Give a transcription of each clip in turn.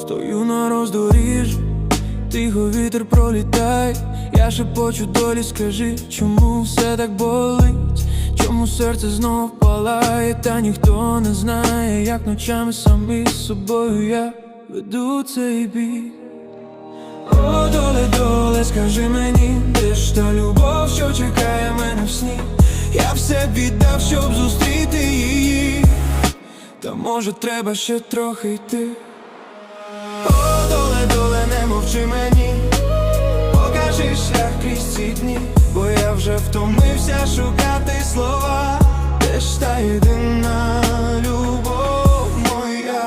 Стою на роздоріжжі, тихо вітер пролітай, я шепочу долі, скажи, чому все так болить, чому серце знов палає, та ніхто не знає, як ночами самі з собою я веду цей бій. О, доле, доле, скажи мені, де ж та любов, що чекає мене в сні. Я все віддав, щоб зустріти її. Та може треба ще трохи йти. Вже втомився шукати слова, де ж та єдина любов моя.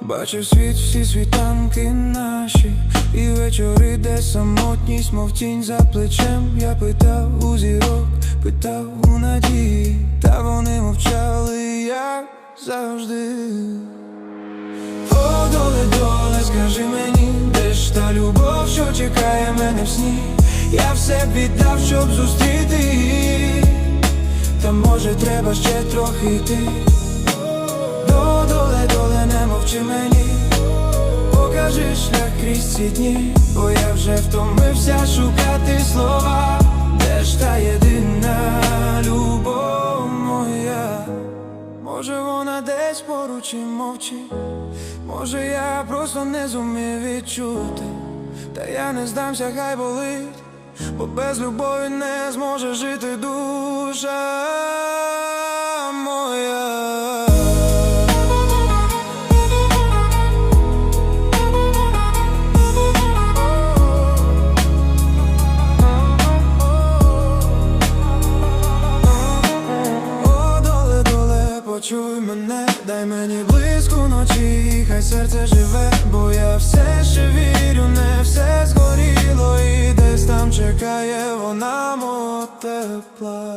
Бачив світ, всі світанки наші, і вечори, де самотність, мов тінь за плечем. Я питав у зірок, питав у надії, та вони мовчали, як завжди. О, доле, доле, скажи мені, де ж та любов, що чекає мене в сні. Я все віддав, щоб зустріти її. Та може треба ще трохи йти. До доле, доле, не мовчи мені, покажи шлях крізь ці дні, бо я вже втомився шукати слова, може вона десь поруч і мовчить, може я просто не зумів відчути, та я не здамся, хай болить, бо без любові не зможе жити душа моя. Почуй мене, дай мені близько ночі, хай серце живе, бо я все ще вірю, не все згоріло, і десь там чекає вона мого тепла.